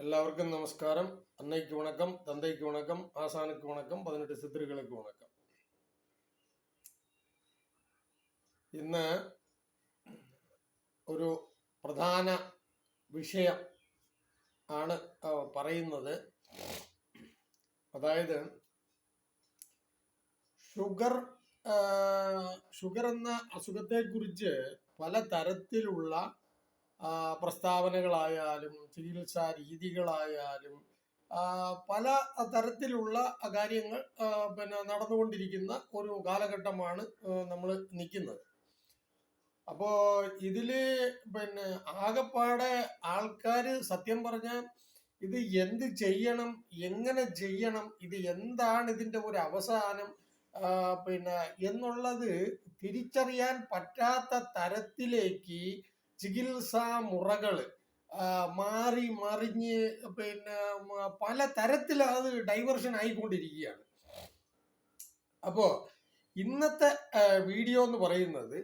எல்லாருக்கும் நமஸ்காரம் அன்னைக்கு வணக்கம் தந்தைக்கு வணக்கம் ஆசானுக்கு வணக்கம் பதினெட்டு சித்திரிகளுக்கு வணக்கம் ഇന്ന് ഒരു പ്രധാന വിഷയം ആണ് ആ, പറയുന്നത് അതായത് ഷുഗർ ആ, ഷുഗർ എന്ന അസുഖത്തെക്കുറിച്ച് പല തരത്തിലുള്ള ആ, പ്രസ്താവനകളായാലും ചികിത്സാ രീതികളായാലും പല തരത്തിലുള്ള കാര്യങ്ങൾ പിന്നെ നടന്നുകൊണ്ടിരിക്കുന്ന ഒരു കാലഘട്ടമാണ് നമ്മൾ നിൽക്കുന്നത്. അപ്പോൾ ഇതിൽ പിന്നെ ആകപ്പാടെ ആൾക്കാർ സത്യം പറഞ്ഞാൽ ഇത് എന്ത് ചെയ്യണം എങ്ങനെ ചെയ്യണം ഇത് എന്താണ് ഇതിന്റെ ഒരു അവസാനം പിന്നെ എന്നുള്ളത് തിരിച്ചറിയാൻ പറ്റാത്ത തരത്തിലേക്ക് ചികിത്സാ മുറകൾ ആ, മാറി മറിഞ്ഞ് പിന്നെ പല തരത്തിൽ അത് ഡൈവേർഷൻ ആയിക്കൊണ്ടിരിക്കുകയാണ്. അപ്പോ ഇന്നത്തെ വീഡിയോ എന്ന് പറയുന്നത്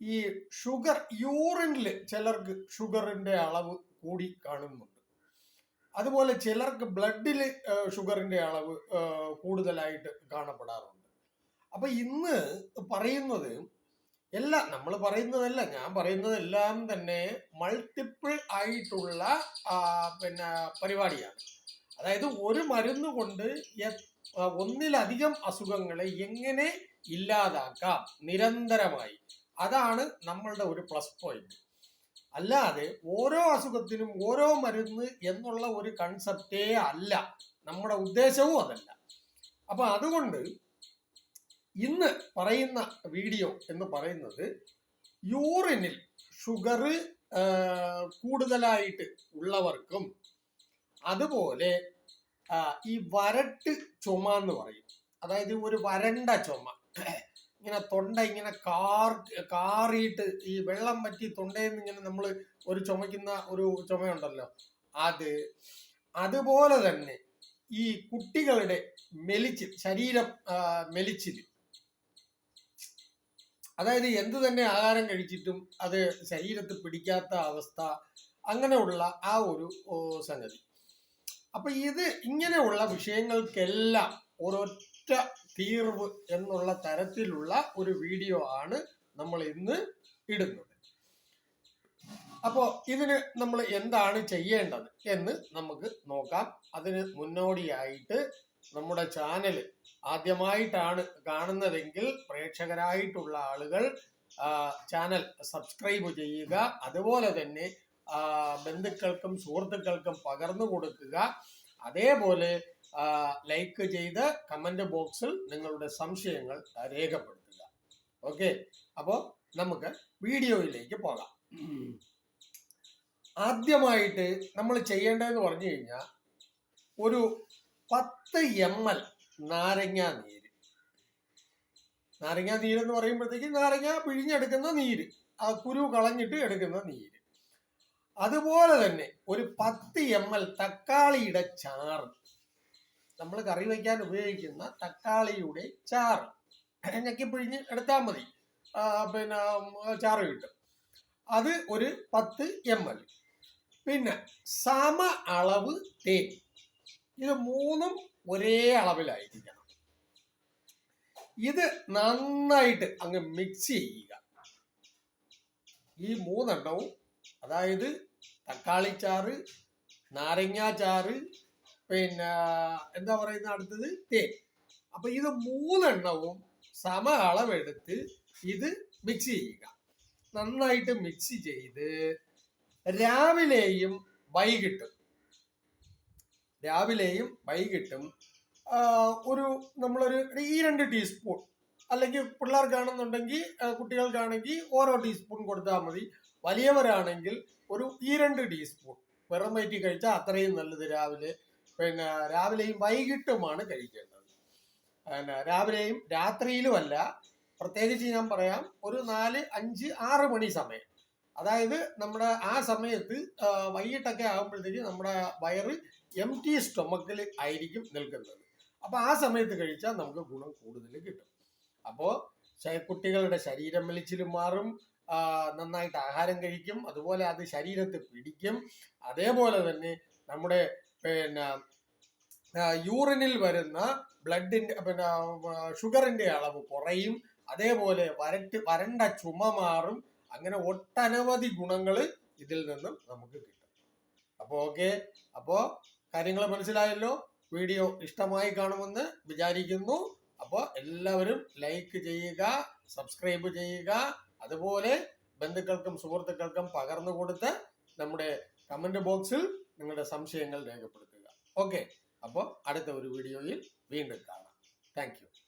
ഈ ഷുഗർ യൂറിനിൽ ചിലർക്ക് ഷുഗറിന്റെ അളവ് കൂടി കാണുന്നുണ്ട്. അതുപോലെ ചിലർക്ക് ബ്ലഡിൽ ഷുഗറിന്റെ അളവ് കൂടുതലായിട്ട് കാണപ്പെടാറുണ്ട്. അപ്പൊ ഇന്ന് പറയുന്നത് എല്ലാം നമ്മൾ പറയുന്നതല്ല. ഞാൻ പറയുന്നതെല്ലാം തന്നെ മൾട്ടിപ്പിൾ ആയിട്ടുള്ള പിന്നെ പരിപാടിയാണ്. അതായത് ഒരു മരുന്ന് കൊണ്ട് ഒന്നിലധികം അസുഖങ്ങളെ എങ്ങനെ ഇല്ലാതാക്കാം നിരന്തരമായി. അതാണ് നമ്മളുടെ ഒരു പ്ലസ് പോയിന്റ് അല്ലാതെ ഓരോ അസുഖത്തിനും ഓരോ മരുന്ന് എന്നുള്ള ഒരു കൺസെപ്റ്റേ അല്ല. നമ്മുടെ ഉദ്ദേശവും അതല്ല. അപ്പൊ അതുകൊണ്ട് ഇന്ന് പറയുന്ന വീഡിയോ എന്ന് പറയുന്നത് യൂറിനിൽ ഷുഗർ കൂടുതലായിട്ട് ഉള്ളവർക്കും അതുപോലെ ഈ വരട്ട് ചുമ എന്ന് പറയും. അതായത് ഒരു വരണ്ട ചുമ. ഇങ്ങനെ തൊണ്ട ഇങ്ങനെ കാർ കാറിയിട്ട് ഈ വെള്ളം പറ്റി തൊണ്ടയിൽ നിന്ന് ഇങ്ങനെ നമ്മൾ ഒരു ചുമക്കുന്ന ഒരു ചുമയുണ്ടല്ലോ. അത് അതുപോലെ തന്നെ ഈ കുട്ടികളുടെ മെലിച്ചിൽ ശരീരം മെലിച്ചിൽ അതായത് എന്ത് തന്നെ ആഹാരം കഴിച്ചിട്ടും അത് ശരീരത്തിൽ പിടിക്കാത്ത അവസ്ഥ അങ്ങനെയുള്ള ആ ഒരു സംഗതി. അപ്പൊ ഇത് ഇങ്ങനെയുള്ള വിഷയങ്ങൾക്കെല്ലാം ഒരൊറ്റ തീർവ് എന്നുള്ള തരത്തിലുള്ള ഒരു വീഡിയോ ആണ് നമ്മൾ ഇന്ന് ഇടുന്നത്. അപ്പോ ഇതിന് നമ്മൾ എന്താണ് ചെയ്യേണ്ടത് എന്ന് നമുക്ക് നോക്കാം. അതിന് മുന്നോടിയായിട്ട് നമ്മുടെ ചാനൽ ആദ്യമായിട്ടാണ് കാണുന്നതെങ്കിൽ പ്രേക്ഷകരായിട്ടുള്ള ആളുകൾ ചാനൽ സബ്സ്ക്രൈബ് ചെയ്യുക. അതുപോലെ തന്നെ ബന്ധുക്കൾക്കും സുഹൃത്തുക്കൾക്കും പകർന്നു കൊടുക്കുക. അതേപോലെ ലൈക്ക് ചെയ്ത് കമന്റ് ബോക്സിൽ നിങ്ങളുടെ സംശയങ്ങൾ രേഖപ്പെടുത്തുക. ഓക്കെ? അപ്പോൾ നമുക്ക് വീഡിയോയിലേക്ക് പോകാം. ആദ്യമായിട്ട് നമ്മൾ ചെയ്യേണ്ടതെന്ന് പറഞ്ഞു കഴിഞ്ഞാൽ ഒരു പത്ത് എം എൽ നാരങ്ങ നീര്. നാരങ്ങ നീര് എന്ന് പറയുമ്പോഴത്തേക്ക് നാരങ്ങ പിഴിഞ്ഞെടുക്കുന്ന നീര്. ആ കുരു കളഞ്ഞിട്ട് എടുക്കുന്ന നീര്. അതുപോലെ തന്നെ ഒരു പത്ത് എം എൽ തക്കാളിയുടെ ചാറ്. നമ്മൾ കറി വയ്ക്കാൻ ഉപയോഗിക്കുന്ന തക്കാളിയുടെ ചാറ്. ഞെക്കി പിഴിഞ്ഞ് എടുത്താൽ മതി. പിന്നെ ചാറ് കിട്ടും. അത് ഒരു പത്ത് എം എൽ. പിന്നെ സമ അളവ് തേൻ. ഇത് മൂന്നും ഒരേ അളവിലായിരിക്കണം. ഇത് നന്നായിട്ട് അങ്ങ് മിക്സ് ചെയ്യുക. ഈ മൂന്നെണ്ണവും അതായത് തക്കാളിച്ചാറ് നാരങ്ങാച്ചാറ് പിന്നെ എന്താ പറയുന്ന അടുത്തത്? തേൻ. അപ്പൊ ഇത് മൂന്നെണ്ണവും സമ അളവെടുത്ത് ഇത് മിക്സ് ചെയ്യുക. നന്നായിട്ട് മിക്സ് ചെയ്ത് രാവിലെയും വൈകിട്ടും രാവിലെയും വൈകിട്ടും ഒരു നമ്മളൊരു ഈ രണ്ട് ടീസ്പൂൺ അല്ലെങ്കിൽ പിള്ളേർക്കാണെന്നുണ്ടെങ്കിൽ കുട്ടികൾക്കാണെങ്കിൽ ഓരോ ടീസ്പൂൺ കൊടുത്താൽ മതി. വലിയവരാണെങ്കിൽ ഒരു ഈ രണ്ട് ടീസ്പൂൺ വെറും വയറ്റി കഴിച്ചാൽ അത്രയും നല്ലത് രാവിലെ. പിന്നെ രാവിലെയും വൈകിട്ടുമാണ് കഴിക്കേണ്ടത്. പിന്നെ രാവിലെയും രാത്രിയിലുമല്ല. പ്രത്യേകിച്ച് ഞാൻ പറയാം ഒരു നാല് അഞ്ച് ആറ് മണി സമയം. അതായത് നമ്മുടെ ആ സമയത്ത് വൈകിട്ടൊക്കെ ആകുമ്പോഴത്തേക്ക് നമ്മുടെ വയറ് എം ടി സ്റ്റൊമക്കിൽ ആയിരിക്കും നിൽക്കുന്നത്. അപ്പോൾ ആ സമയത്ത് കഴിച്ചാൽ നമുക്ക് ഗുണം കൂടുതൽ കിട്ടും. അപ്പോൾ കുട്ടികളുടെ ശരീരം വലിച്ചിൽ മാറും നന്നായിട്ട് ആഹാരം കഴിക്കും അതുപോലെ അത് ശരീരത്തെ പിടിക്കും. അതേപോലെ തന്നെ നമ്മുടെ പിന്നെ യൂറിനിൽ വരുന്ന ബ്ലഡിന്റെ പിന്നെ ഷുഗറിന്റെ അളവ് കുറയും. അതേപോലെ വരട്ട് വരണ്ട ചുമ മാറും. അങ്ങനെ ഒട്ടനവധി ഗുണങ്ങൾ ഇതിൽ നിന്നും നമുക്ക് കിട്ടും. അപ്പോൾ ഓക്കെ. അപ്പോൾ കാര്യങ്ങൾ മനസ്സിലായല്ലോ? വീഡിയോ ഇഷ്ടമായി കാണുമെന്ന് വിചാരിക്കുന്നു. അപ്പോൾ എല്ലാവരും ലൈക്ക് ചെയ്യുക സബ്സ്ക്രൈബ് ചെയ്യുക. അതുപോലെ ബന്ധുക്കൾക്കും സുഹൃത്തുക്കൾക്കും പകർന്നു കൊടുത്ത് നമ്മുടെ കമന്റ് ബോക്സിൽ നിങ്ങളുടെ സംശയങ്ങൾ രേഖപ്പെടുത്തുക. ഓക്കെ. അപ്പോൾ അടുത്ത ഒരു വീഡിയോയിൽ വീണ്ടും കാണാം. താങ്ക്